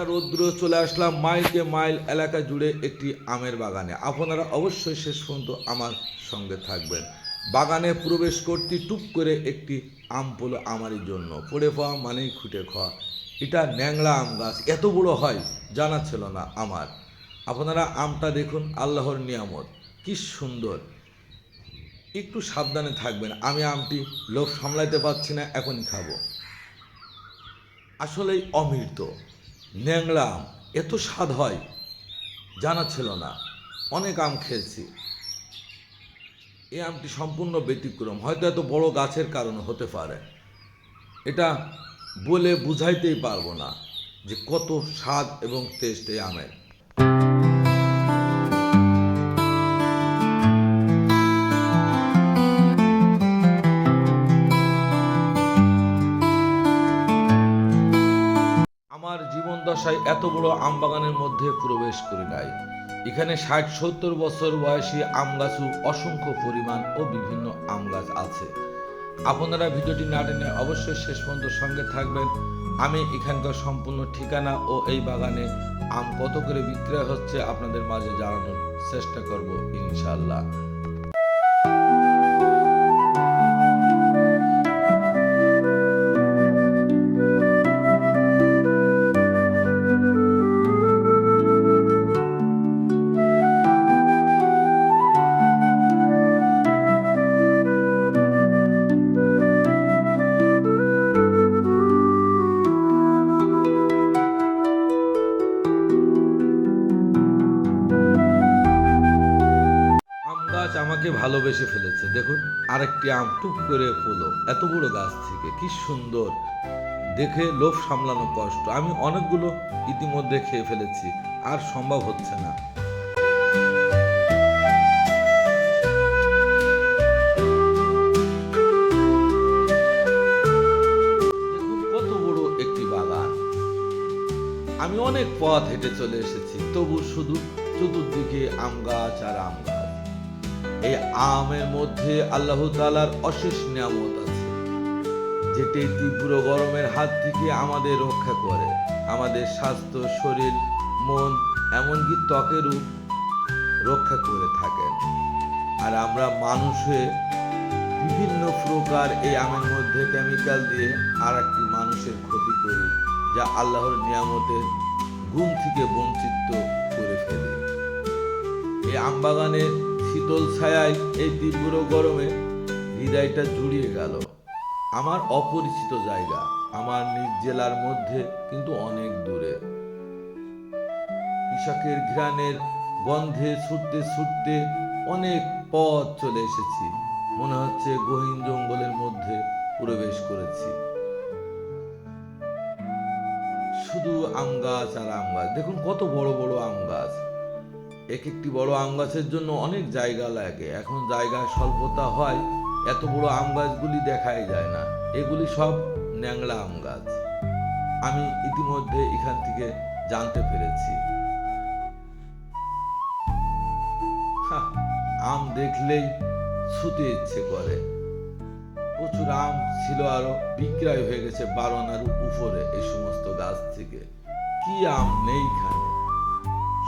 একটা রৌদ্র চলে আসলাম মাইলকে মাইল এলাকা জুড়ে একটি আমের বাগানে। আপনারা অবশ্যই শেষ পর্যন্ত আমার সঙ্গে থাকবেন। বাগানে প্রবেশ করতে টুপ করে একটি আম পড়ল আমারই জন্য। পড়ে পাওয়া মানেই খুঁটে খাওয়া। এটা ন্যাংলা আম গাছ। এত বড় হয়, জানা ছিল না আমার। আপনারা আমটা দেখুন, আল্লাহর নিয়ামত। কি সুন্দর। একটু সাবধানে থাকবেন। আমি আমটি লোভ সামলাইতে পারছি না, এখনই খাব। আসলেই অমৃত। ন্যাংলা এত স্বাদ হয়। জানা ছিল না, অনেক আম খেয়েছি। এই আমটি সম্পূর্ণ ব্যতিক্রম, হয়তো এত বড় গাছের কারণে হতে পারে। এটা বলে বুঝাইতেই পারব না যে কত স্বাদ এবং টেস্ট এই আমের আমার। দশায় এত বড় আম বাগানের মধ্যে প্রবেশ করি নাই। এখানে ষাট সত্তর বছর বয়সী আম গাছও অসংখ্য পরিমাণ ও বিভিন্ন আম গাছ আছে। আপনারা ভিডিওটি না টেনে অবশ্যই শেষ পর্যন্ত সঙ্গে থাকবেন। আমি এখানকার সম্পূর্ণ ঠিকানা ও এই বাগানে আম কত করে বিক্রয় হচ্ছে আপনাদের মাঝে জানানোর চেষ্টা করব ইনশাল্লাহ আমাকে ভালোবেসে ফেলেছে। দেখুন, আরেকটি আম টুপ করে পড়ল এত বড় গাছ থেকে, কি সুন্দর। দেখে লোভ সামলানো কষ্ট। আমি অনেকগুলো ইতিমধ্যে খেয়ে ফেলেছি, আর সম্ভব হচ্ছে না। কত বড় একটি বাগান। আমি অনেক পথ হেঁটে চলে এসেছি, তবু শুধু চতুর্দিকে আম গাছ আর আম গাছ। এই আমের মধ্যে আল্লাহ তালার অশেষ নিয়ামত আছে, যেটি তীব্র গরমের হাত থেকে আমাদের রক্ষা করে, আমাদের স্বাস্থ্য, শরীর, মন, এমনকি ত্বকেরও রক্ষা করে থাকেন আর আমরা মানুষ বিভিন্ন প্রকার এই আমের মধ্যে কেমিক্যাল দিয়ে আর একটি মানুষের ক্ষতি করি, যা আল্লাহর নিয়ামতের গুণ থেকে বঞ্চিত করে ফেলে। এই আমবাগানের শীতল ছায়ায় এই তীব্র গরমে হৃদয়টা জুড়িয়ে গেল। আমার অপরিচিত জায়গা, আমার নিজ জেলার মধ্যে, কিন্তু অনেক দূরে। কৃষকের ঘ্রাণের গন্ধে ছুটতে ছুটতে অনেক পথ চলে এসেছি। মনে হচ্ছে গহীন জঙ্গলের মধ্যে প্রবেশ করেছি। শুধু আম গাছ আর আম গাছ। দেখুন কত বড় বড় আম গাছ। এক একটি বড় আম গাছের জন্য অনেক জায়গা লাগে। এখন জায়গার স্বল্পতা হয়, এত বড় আম গাছগুলি দেখাই যায় না। এগুলি সব ন্যাংলা আম গাছ। আমি ইতিমধ্যে এখান থেকে জানতে পেরেছি। আম দেখলেই ছুতে ইচ্ছে করে। প্রচুর আম ছিল আরও, বিক্রয় হয়ে গেছে বারোনার উপরে এই সমস্ত গাছ থেকে। কি আম নেই খানে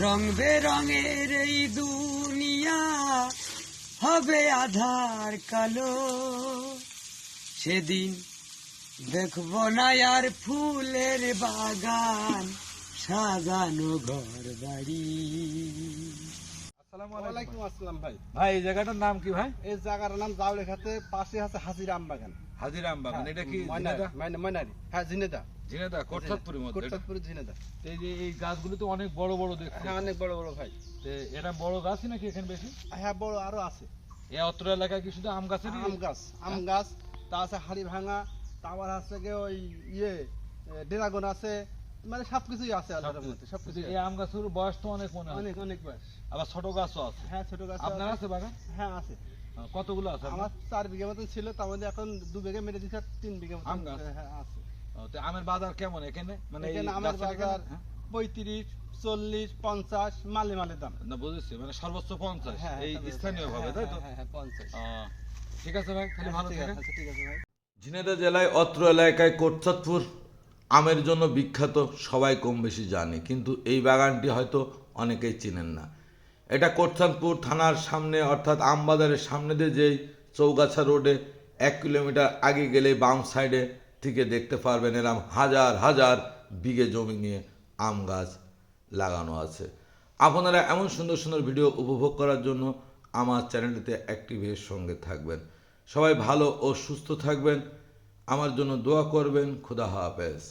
রং বেরঙের এই দুনিয়া হবে আধার কালো। সেদিন দেখব না আর ফুলের বাগান সাজানো ঘর বাড়ি আসসালাম ভাই। ভাই এই জায়গাটার নাম কি ভাই? এই জায়গার নাম জাউলেখাতে পাশে আছে হাজিরাম বাগান। হাজিরাম বাগান এটা কি ময়না- ময়নারি। হ্যাঁ জিনেদা। ঝিনেদা কোটসাদপুরের মধ্যে। এটা? কোটচাঁদপুর এই যে এই গাছগুলো তো অনেক বড় বড় দেখতে হ্যাঁ অনেক বড় বড় ভাই। এটা বড় গাছই নাকি এখানে বেশি? হ্যাঁ বড় আরও আছে। এই অত্র এলাকায় কি শুধু আম গাছেরই? আম গাছ আম গাছ তা আছে হাড়ি ভাঙা তা আছে গিয়ে ওই ইয়ে ড্রাগন আছে মানে সবকিছুই আছে আল্লাহর সবকিছু এই আম গাছের বয়স তো অনেক মনে অনেক অনেক বয়স। আবার ছোট গাছও আছে। হ্যাঁ ছোট গাছ আপনার আছে। বাগান? হ্যাঁ আছে। কতগুলো আছে আমার চার বিঘা মতন ছিল তার মধ্যে এখন দু বিঘা মেরে দিচ্ছে তিন বিঘা মতন। আম গাছ? হ্যাঁ আছে। ও, তো আমের বাজার কেমন এখানে? মানে আমার? বাজার হ্যাঁ? পঁয়ত্রিশ চল্লিশ পঞ্চাশ মালে মালে দাম। না বুঝেছি মানে সর্বোচ্চ পঞ্চাশ হ্যাঁ, এই স্থানীয় ভাবে তাই তো? হ্যাঁ হ্যাঁ পঞ্চাশ। ঠিক আছে ভাই তাহলে ভালো ঠিক থাকেন। আছে ঠিক আছে ভাই। ঝিনাইদহ জেলায় অত্র এলাকায় কোটচাঁদপুর আমের জন্য বিখ্যাত সবাই কম বেশি জানে কিন্তু এই বাগানটি হয়তো অনেকেই চিনেন না। এটা কোটচাঁদপুর থানার সামনে অর্থাৎ আমবাজারের সামনে দিয়ে যেই চৌগাছা রোডে এক কিলোমিটার আগে গেলে বাম সাইডে থেকে দেখতে পারবেন এরম হাজার হাজার বিঘে জমি নিয়ে আম গাছ লাগানো আছে। আপনারা এমন সুন্দর সুন্দর ভিডিও উপভোগ করার জন্য আমার চ্যানেলটিতে অ্যাক্টিভের সঙ্গে থাকবেন। সবাই ভালো ও সুস্থ থাকবেন। আমার জন্য দোয়া করবেন। খুদা হাফেজ।